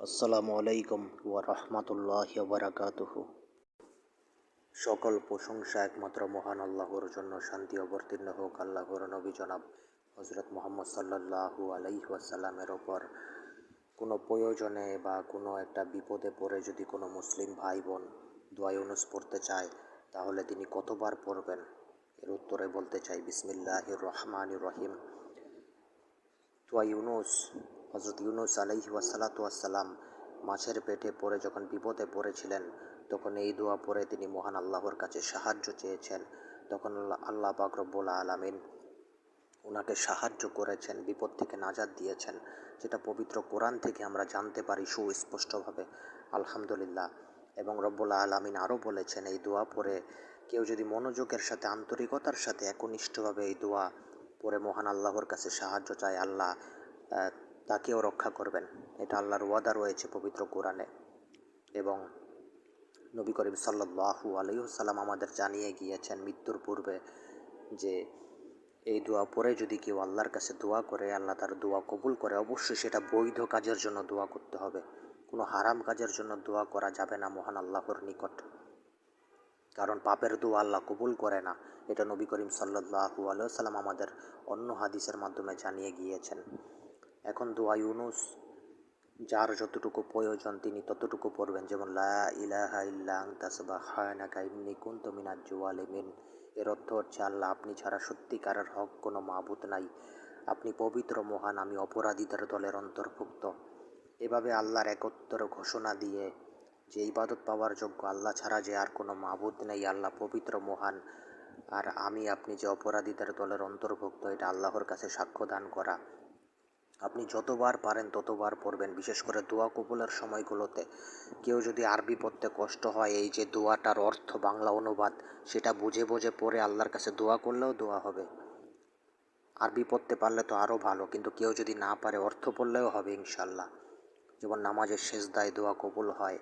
আসসালামু আলাইকুম ওয়া রাহমাতুল্লাহি বারাকাতুহু। সকল প্রশংসা একমাত্র মহান আল্লাহর জন্য শান্তি অবতীর্ণ হোক আল্লাহর নবী জনাব হজরত মোহাম্মদ সাল্লাল্লাহু আলাইহি ওয়াসাল্লামের ওপর কোনো প্রয়োজনে বা কোনো একটা বিপদে পড়ে যদি কোনো মুসলিম ভাই বোন দোয়া ইউনুস পড়তে চায়, তাহলে তিনি কতবার পড়বেন? এর উত্তরে বলতে চাই, বিসমিল্লাহির রহমানির রহিম। দোয়া ইউনুস হজরত ইউনুস আলাইহি ওয়াসালাতু মাছের পেটে পড়ে যখন বিপদে পড়েছিলেন, তখন এই দোয়া পড়ে তিনি মহান আল্লাহর কাছে সাহায্য চেয়েছেন। তখন আল্লাহ আল্লাহ পাক রব্বুল আলামিন ওনাকে সাহায্য করেছেন, বিপদ থেকে নাজাদ দিয়েছেন, যেটা পবিত্র কোরআন থেকে আমরা জানতে পারি সুস্পষ্টভাবে। আলহামদুলিল্লাহ। এবং রব্বুল আলামিন আরও বলেছেন, এই দোয়া পড়ে কেউ যদি মনোযোগের সাথে, আন্তরিকতার সাথে একনিষ্ঠভাবে এই দোয়া পরে মহান আল্লাহর কাছে সাহায্য চায়, আল্লাহ তাকেও রক্ষা করবেন। এটা আল্লাহর ওয়াদা রয়েছে পবিত্র কোরআনে। এবং নবী করিম সাল্লাহু আলাইসাল্লাম আমাদের জানিয়ে গিয়েছেন মৃত্যুর পূর্বে যে এই দোয়া পরে যদি কেউ আল্লাহর কাছে দোয়া করে, আল্লাহ তার দোয়া কবুল করে, অবশ্যই সেটা বৈধ কাজের জন্য দোয়া করতে হবে। কোনো হারাম কাজের জন্য দোয়া করা যাবে না মহান আল্লাহর নিকট। কারণ পাপের দোয়া আল্লাহ কবুল করে না। এটা নবী করিম সাল্লাহু আলাইসাল্লাম আমাদের অন্য হাদিসের মাধ্যমে জানিয়ে গিয়েছেন। এখন দোয়া ইউনুস, যার যতটুকু প্রয়োজন তিনি ততটুকু পড়বেন। যেমন, লা ইলাহা ইল্লা এর অর্থ হচ্ছে, আল্লাহ, আপনি ছাড়া সত্যিকারের হক কোনো মাবুদ নাই। আপনি পবিত্র, মহান, আমি অপরাধীদের দলের অন্তর্ভুক্ত। এভাবে আল্লাহর একত্র ঘোষণা দিয়ে যে ইবাদত পাওয়ার যোগ্য, আল্লাহ ছাড়া যে আর কোনো মাবুদ নেই। আল্লাহ পবিত্র, মহান, আর আমি, আপনি যে অপরাধীদের দলের অন্তর্ভুক্ত, এটা আল্লাহর কাছে সাক্ষ্য দান করা। আপনি যতবার পারেন ততবার পড়বেন, বিশেষ করে দোয়া কবুলের সময়গুলোতে। কেউ যদি আরবি পড়তে কষ্ট হয়, এই যে দোয়াটার অর্থ, বাংলা অনুবাদ, সেটা বুঝে বুঝে পড়ে আল্লাহর কাছে দোয়া করলেও দোয়া হবে। আরবি পড়তে পারলে তো আরও ভালো, কিন্তু কেউ যদি না পারে, অর্থ পড়লেও হবে ইনশাল্লাহ যেমন নামাজের শেষ দায় দোয়া কবুল হয়।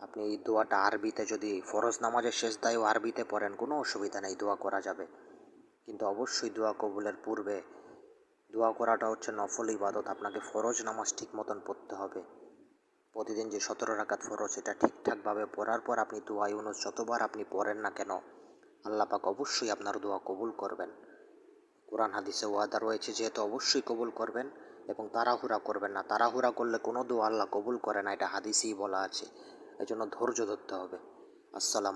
আপনি এই দোয়াটা আরবিতে যদি, ফরজ নামাজের শেষ দায়ও আরবিতে পড়েন, কোনো অসুবিধা নেই, দোয়া করা যাবে। কিন্তু অবশ্যই দোয়া কবুলের পূর্বে দোয়া করাটা হচ্ছে নফল ইবাদত। আপনাকে ফরজ নামাজ ঠিক মতন পড়তে হবে। প্রতিদিন যে সতেরো রাকাত ফরজ, এটা ঠিকঠাকভাবে পড়ার পর আপনি দোয়া ইউনুস যতবার আপনি পড়েন না কেন, আল্লাহ পাক অবশ্যই আপনার দোয়া কবুল করবেন। কোরআন হাদিসে ওয়াদা রয়েছে যেহেতু অবশ্যই কবুল করবেন এবং তাড়াহুড়া করবেন না। তাড়াহুড়া করলে কোনো দোয়া আল্লাহ কবুল করে না, এটা হাদিসেই বলা আছে। এই জন্য ধৈর্য ধরতে হবে। আসসালাম